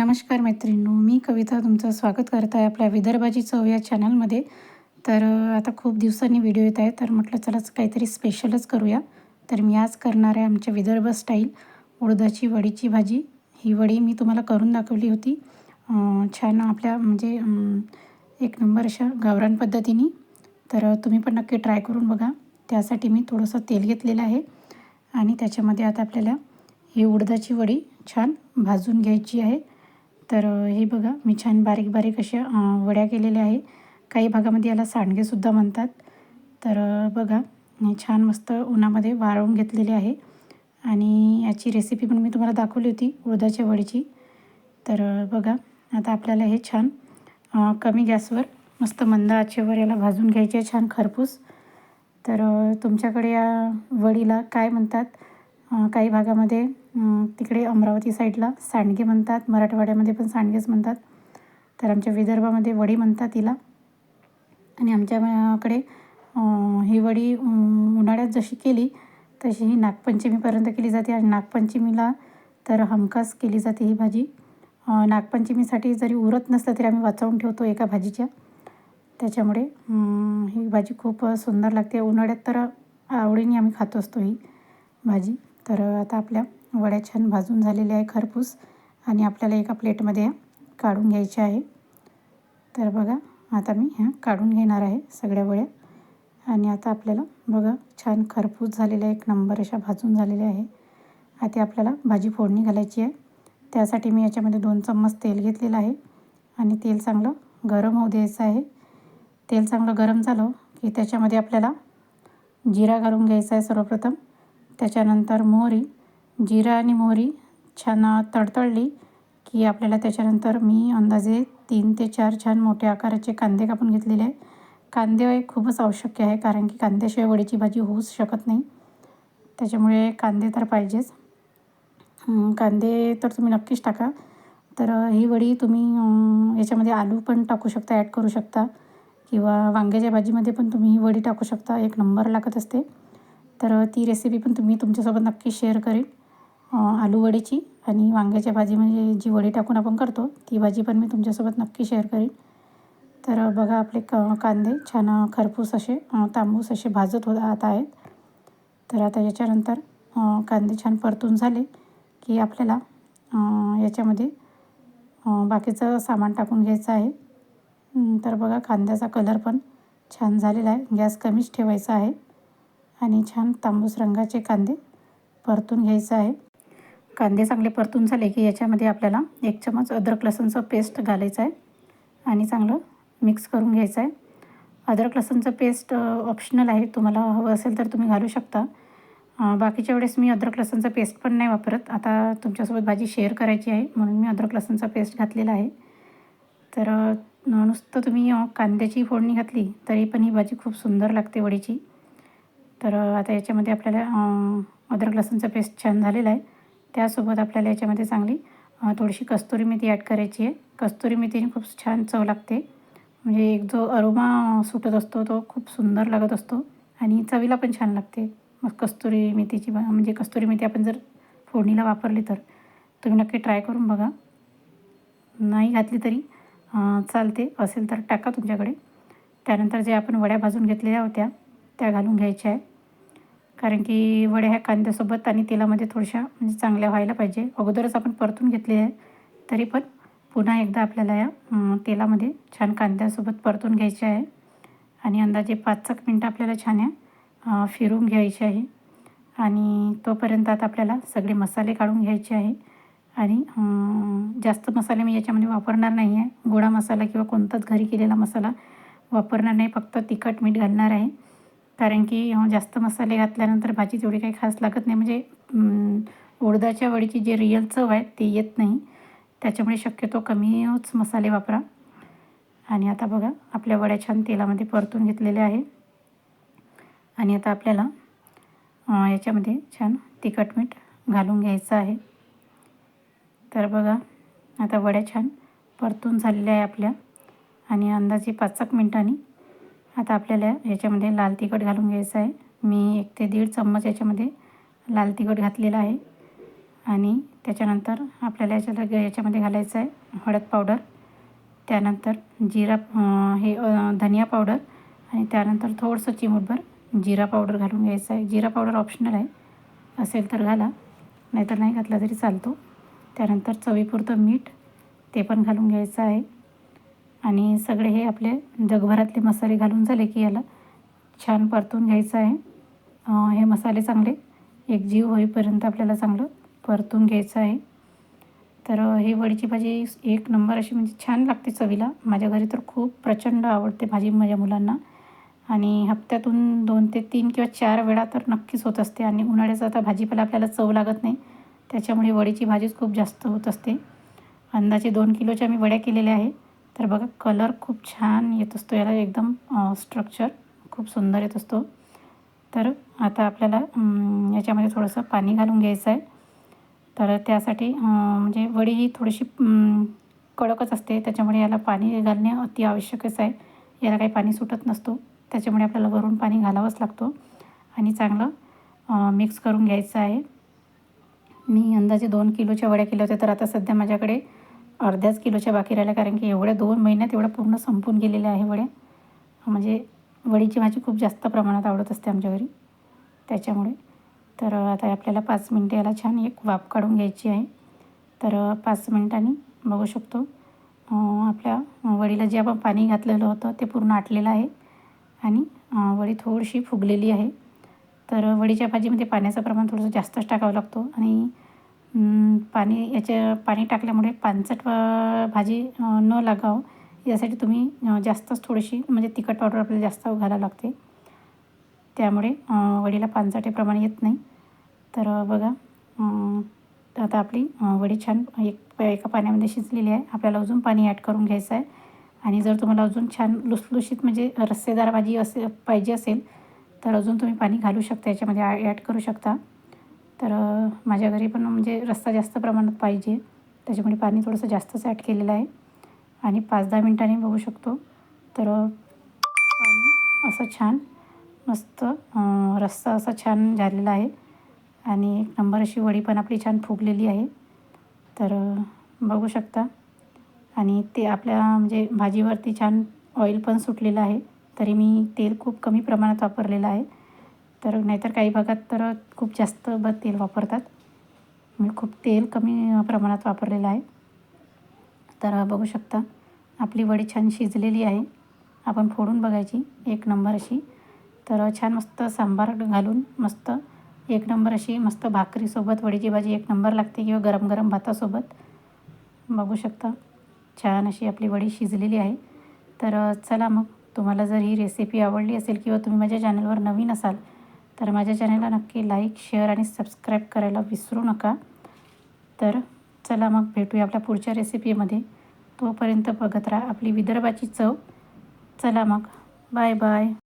नमस्कार मैत्रिणींनो मी कविता तुमचं स्वागत करत आहे आपल्या विदर्भाची चव या चॅनलमध्ये तर आता खूप दिवसांनी व्हिडिओ येत आहे तर म्हटलं चलाच काहीतरी स्पेशलच करूया. तर मी आज करणार आहे आमच्या विदर्भ स्टाईल उडदाची वडीची भाजी. ही वडी मी तुम्हाला करून दाखवली होती. छान आपल्या म्हणजे एक नंबर अशा गावरान पद्धतीने. तर तुम्ही पण नक्की ट्राय करून बघा. त्यासाठी मी थोडंसं तेल घेतलेलं आहे. आणि त्याच्यामध्ये आता आपल्याला ही उडदाची वडी छान भाजून घ्यायची आहे. तर हे बघा मी छान बारीक बारीक अशा वड्या केलेल्या आहे काही भागामध्ये याला सांडगेसुद्धा म्हणतात. तर बघा मी छान मस्त उन्हामध्ये वाळवून घेतलेले आहे. आणि याची रेसिपी पण मी तुम्हाला दाखवली होती उडदाच्या वडीची. तर बघा आता आपल्याला हे छान कमी गॅसवर मस्त मंद आचेवर याला भाजून घ्यायचे आहे छान खरपूस. तर तुमच्याकडे या वडीला काय म्हणतात? काही भागामध्ये तिकडे अमरावती साईडला सांडगे म्हणतात मराठवाड्यामध्ये पण सांडगेच म्हणतात. तर आमच्या विदर्भामध्ये वडी म्हणतात तिला. आणि आमच्याकडे ही वडी उन्हाळ्यात जशी केली तशी ही नागपंचमीपर्यंत केली जाते. आणि नागपंचमीला तर हमखास केली जाते ही भाजी. नागपंचमीसाठी जरी उरत नसलं तरी आम्ही वाचवून ठेवतो एका भाजीच्या. त्याच्यामुळे ही भाजी खूप सुंदर लागते. उन्हाळ्यात तर आवडीने आम्ही खात असतो ही भाजी. तर आता आपल्या वड्या छान भाजून झालेल्या आहे खरपूस आणि आपल्याला एका प्लेटमध्ये ह्या काढून घ्यायच्या आहे. तर बघा आता मी ह्या काढून घेणार आहे सगळ्या वड्या. आणि आता आपल्याला बघा छान खरपूस झालेल्या एक नंबर अशा भाजून झालेल्या आहे. आता आपल्याला भाजी फोडणी घालायची आहे. त्यासाठी मी याच्यामध्ये दोन चम्मच तेल घेतलेलं आहे. आणि तेल चांगलं गरम होऊ द्यायचं आहे. तेल चांगलं गरम झालं की त्याच्यामध्ये आपल्याला जिरा घालून घ्यायचा आहे सर्वप्रथम. त्याच्यानंतर मोहरी जिरा आणि मोहरी छान तडतडली की आपल्याला त्याच्यानंतर मी अंदाजे तीन ते चार छान मोठ्या आकाराचे कांदे कापून घेतलेले आहे कांदे खूपच आवश्यक आहे कारण की कांद्याशिवाय वडीची भाजी होऊच शकत नाही. त्याच्यामुळे कांदे तर पाहिजेच. कांदे तर तुम्ही नक्कीच टाका. तर ही वडी तुम्ही याच्यामध्ये आलू पण टाकू शकता ॲड करू शकता. किंवा वांग्याच्या भाजीमध्ये पण तुम्ही ही वडी टाकू शकता एक नंबर लागत असते. तर ती रेसिपी पण तुम्ही तुमच्यासोबत नक्की शेअर करेन. आलू वडीची आणि वांग्याच्या भाजी म्हणजे जी वडी टाकून आपण करतो ती भाजी पण मी तुमच्यासोबत नक्की शेअर करेन. तर बघा आपले क कांदे छान खरपूस असे तांबूस असे भाजत होत आता आहेत. तर आता याच्यानंतर कांदे छान परतून झाले की आपल्याला याच्यामध्ये बाकीचं सामान टाकून घ्यायचं आहे. तर बघा कांद्याचा कलर पण छान झालेला आहे. गॅस कमीच ठेवायचा आहे. आणि छान तांबूस रंगाचे कांदे परतून घ्यायचं आहे. कांदे चांगले परतून झाले की याच्यामध्ये आपल्याला एक चमच अद्रक लसूणचं पेस्ट घालायचं आहे. आणि चांगलं मिक्स करून घ्यायचं आहे. अद्रक लसूणचं पेस्ट ऑप्शनल आहे. तुम्हाला हवं असेल तर तुम्ही घालू शकता. बाकीच्या वेळेस मी अद्रक लसूणचं पेस्ट पण नाही वापरत. आता तुमच्यासोबत भाजी शेअर करायची आहे. म्हणून मी अद्रक लसूणचा पेस्ट घातलेला आहे. तर नुसतं तुम्ही कांद्याची फोडणी घातली तरी पण ही भाजी खूप सुंदर लागते वडीची. तर आता याच्यामध्ये आपल्याला अद्रक लसूणचा पेस्ट छान झालेला आहे. त्यासोबत आपल्याला याच्यामध्ये चांगली थोडीशी कस्तुरी मेथी ॲड करायची आहे. कस्तुरी मेथीने खूप छान चव लागते. म्हणजे एक जो अरोमा सुटत असतो तो खूप सुंदर लागत असतो. आणि चवीला पण छान लागते. मग कस्तुरी मेथीची बा- म्हणजे कस्तुरी मेथी आपण जर फोडणीला वापरली तर तुम्ही नक्की ट्राय करून बघा. नाही घातली तरी चालते. असेल तर टाका तुमच्याकडे. त्यानंतर जे आपण वड्या भाजून घेतलेल्या होत्या त्या घालून घ्यायच्या आहे कारण की वड्या ह्या कांद्यासोबत आणि तेलामध्ये थोड्याशा म्हणजे चांगल्या व्हायला पाहिजे. अगोदरच आपण परतून घेतले आहे तरी पण पुन्हा एकदा आपल्याला या तेलामध्ये छान कांद्यासोबत परतून घ्यायचे आहे. आणि अंदाजे पाच एक मिनटं आपल्याला छान या फिरून घ्यायचे आहे. आणि तोपर्यंत आता आपल्याला सगळे मसाले काढून घ्यायचे आहे. आणि जास्त मसाले मी याच्यामध्ये वापरणार नाही आहे. गोडा मसाला किंवा कोणताच घरी केलेला मसाला वापरणार नाही. फक्त तिखट मीठ घालणार आहे. कारण की जास्त मसाले घातल्यानंतर भाजी तेवढी काही खास लागत नाही. म्हणजे उडदाच्या वडीची जी रिअल चव आहे ती येत नाही. त्याच्यामुळे शक्यतो कमीच मसाले वापरा. आणि आता बघा आपल्या वड्या छान तेलामध्ये परतून घेतलेल्या आहे. आणि आता आपल्याला याच्यामध्ये छान तिखट मीठ घालून घ्यायचं आहे. तर बघा आता वड्या छान परतून झालेल्या आहे आपल्या. आणि अंदाजे पाच एक मिनटांनी आता आपल्याला याच्यामध्ये लाल तिखट घालून घ्यायचं आहे. मी एक ते दीड चम्मच याच्यामध्ये लाल तिखट घातलेलं आहे. आणि त्याच्यानंतर आपल्याला याच्याला याच्यामध्ये घालायचं आहे हळद पावडर. त्यानंतर जिरा हे धनिया पावडर. आणि त्यानंतर थोडंसं चिमूटभर जिरा पावडर घालून घ्यायचं आहे. जिरा पावडर ऑप्शनल आहे. असेल तर घाला. नाहीतर नाही घातला तरी चालतो. त्यानंतर चवीपुरतं मीठ ते पण घालून घ्यायचं आहे. आणि सगळे हे आपले जगभरातले मसाले घालून झाले की याला छान परतून घ्यायचं आहे. हे मसाले चांगले एक जीव होईपर्यंत आपल्याला चांगलं परतून घ्यायचं आहे. तर ही वडीची भाजी एक नंबर अशी म्हणजे छान लागते चवीला. माझ्या घरी तर खूप प्रचंड आवडते भाजी माझ्या मुलांना. आणि हप्त्यातून दोन ते तीन किंवा चार वेळा तर नक्कीच होत असते आणि उन्हाळ्याचा आता भाजीपाला आपल्याला चव लागत नाही. त्याच्यामुळे वडीची भाजीच खूप जास्त होत असते. अंदाजे दोन किलोच्या मी वड्या केलेल्या आहे. तर बघा कलर खूप छान येत असतो. याला एकदम स्ट्रक्चर खूप सुंदर येत असतो. तर आता आपल्याला याच्यामध्ये थोडंसं पाणी घालून घ्यायचं आहे तर त्यासाठी म्हणजे वडी ही थोडीशी कडकच असते. त्याच्यामुळे याला पाणी घालणे अति आवश्यकच आहे. याला काही पाणी सुटत नसतो. त्याच्यामुळे आपल्याला वरून पाणी घालावंच लागतो. आणि चांगलं मिक्स करून घ्यायचं आहे. मी अंदाजे दोन किलोच्या वड्या केल्या होत्या. तर आता सध्या माझ्याकडे अर्ध्याच किलोच्या बाकी राहिल्या कारण की एवढ्या दोन महिन्यात एवढ्या पूर्ण संपून गेलेल्या आहे वड्या. म्हणजे वडीची भाजी खूप जास्त प्रमाणात आवडत असते आमच्या घरी. त्याच्यामुळे. तर आता आपल्याला पाच मिनटं याला छान एक वाफ काढून घ्यायची आहे. तर पाच मिनटांनी बघू शकतो. आपल्या वडीला जे आपण पाणी घातलेलं होतं ते पूर्ण आटलेलं आहे. आणि वडी थोडीशी फुगलेली आहे. तर वडीच्या भाजीमध्ये पाण्याचं प्रमाण थोडंसं जास्तच टाकावं लागतो. आणि पाणी याच्या पाणी टाकल्यामुळे पानचट भाजी न लागावं. यासाठी तुम्ही जास्तच थोडीशी म्हणजे तिखट पावडर आपल्याला जास्त घालावं लागते. त्यामुळे वडीला पानचटे प्रमाण येत नाही. तर बघा आता आपली वडी छान एक एका पाण्यामध्ये शिजलेली आहे. आपल्याला अजून पाणी ॲड करून घ्यायचं आहे. आणि जर तुम्हाला अजून छान लुसलुशीत म्हणजे रस्सेदार भाजी असे पाहिजे असेल तर अजून तुम्ही पाणी घालू शकता. याच्यामध्ये ॲड करू शकता. तर माझ्या घरी पण म्हणजे रस्सा जास्त प्रमाणात पाहिजे. त्याच्यामुळे पाणी थोडंसं जास्तच ॲड केलेलं आहे. आणि पाच दहा मिनटांनी बघू शकतो. तर पाणी असं छान मस्त रस्ता रस्सा असा छान झालेला आहे. आणि एक नंबर अशी वडी पण आपली छान फुगलेली आहे. तर बघू शकता. आणि ते आपल्या म्हणजे भाजीवरती छान ऑइल पण सुटलेलं आहे. तरी मी तेल खूप कमी प्रमाणात वापरलेलं आहे. तर नाहीतर काही भागात तर खूप जास्त ब तेल वापरतात. मी खूप तेल कमी प्रमाणात वापरलेलं आहे. तर बघू शकता आपली वडी छान शिजलेली आहे. आपण फोडून बघायची एक नंबर अशी. तर छान मस्त सांबार घालून मस्त एक नंबर अशी मस्त भाकरीसोबत वडीची भाजी एक नंबर लागते किंवा गरम गरम भातासोबत. बघू शकता छान अशी आपली वडी शिजलेली आहे. तर चला मग तुम्हाला जर ही रेसिपी आवडली असेल किंवा तुम्ही माझ्या चॅनलवर नवीन असाल तर माझ्या चॅनलला नक्की लाईक शेअर आणि सबस्क्राईब करायला विसरू नका. तर चला मग भेटूया आपल्या पुढच्या रेसिपीमध्ये. तोपर्यंत बघत राहा आपली विदर्भाची चव. चला मग. Bye bye.